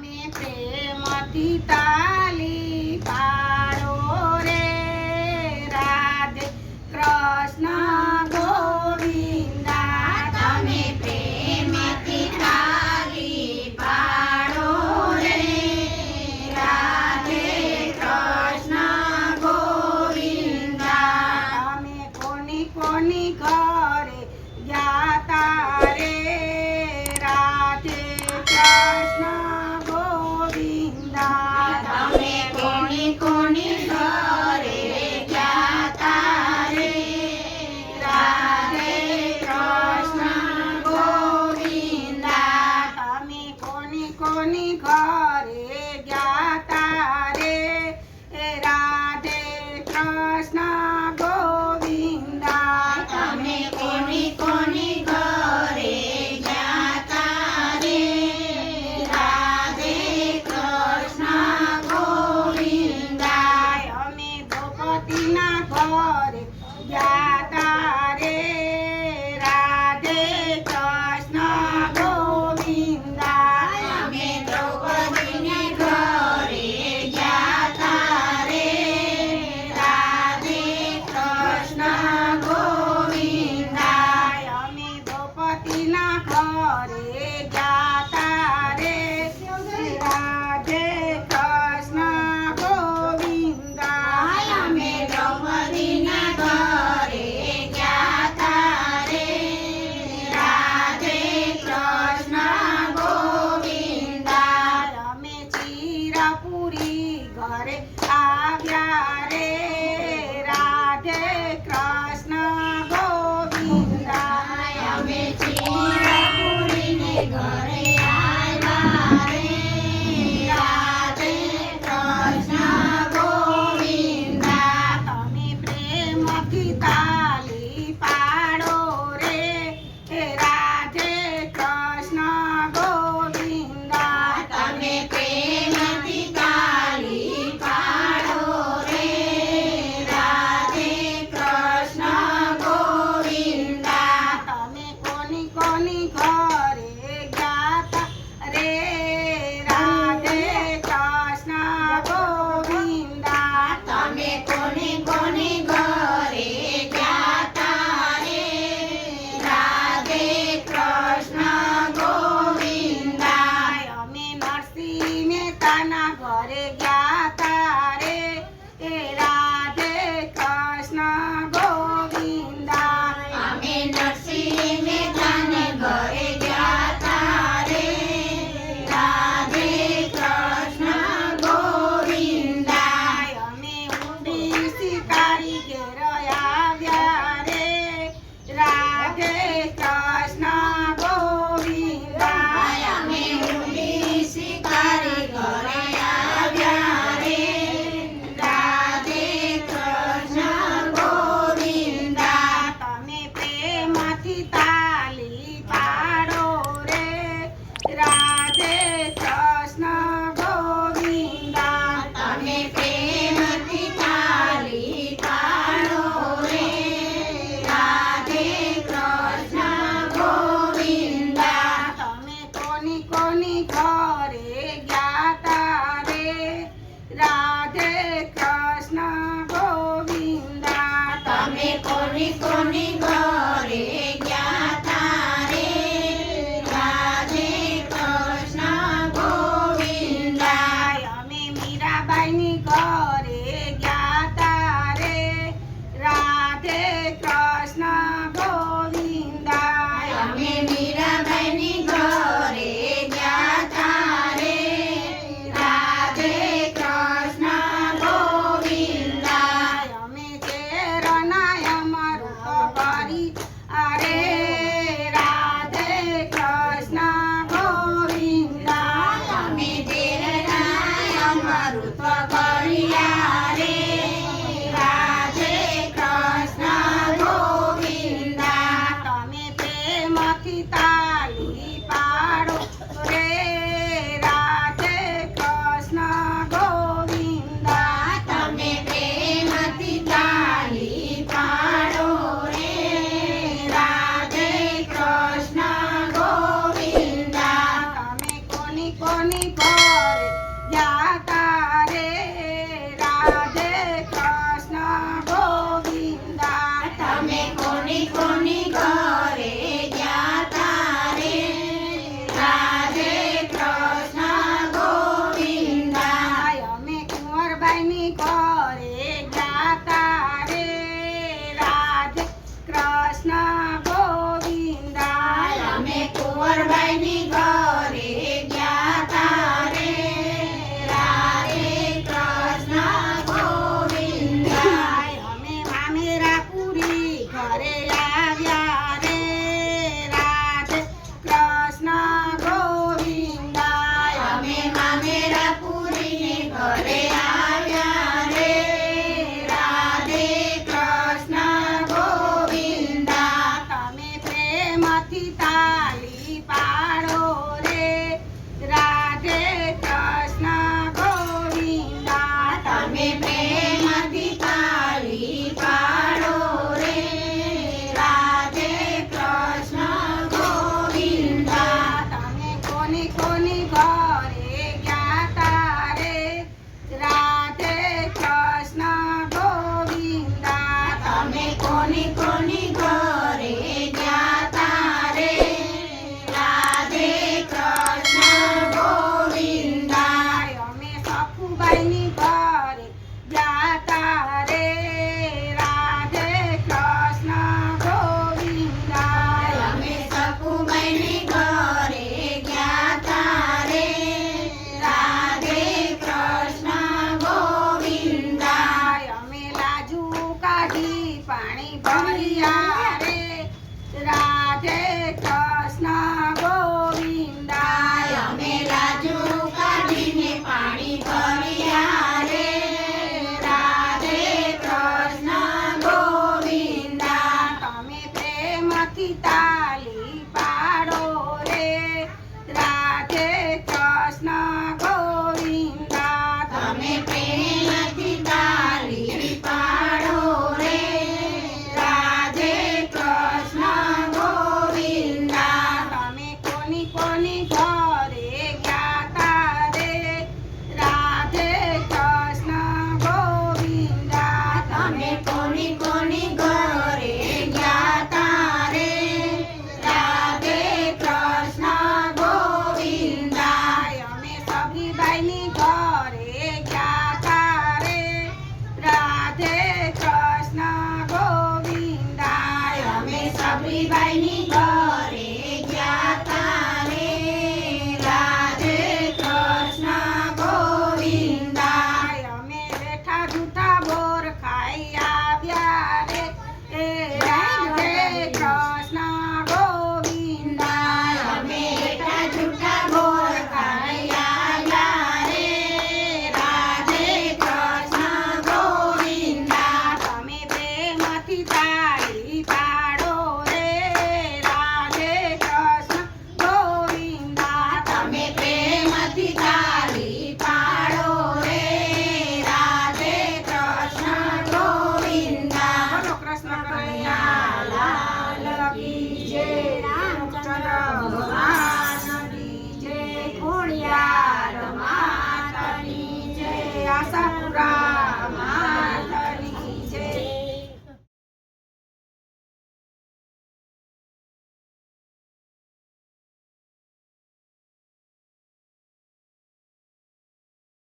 તમે પ્રેમથી તાલી પાડો રે, રાધે કૃષ્ણ ગોવિંદા, તમે પ્રેમથી તાલી પાડો રે, રાધે કૃષ્ણ ગોવિંદા, તમે કોની કોની ઘરે ગયા તારે રાધે કૃષ્ણ জ্ঞাতা না ঘরে জ্ঞাতা রে এরা ઘરે આવ્યા રે રાધે કૃષ્ણ ગોવિંદાય. અમે મામેરા પુરીને ઘરે આવ્યા રે રાધે કૃષ્ણ ગોવિંદા. તમે તાલી પા Everybody go. Kita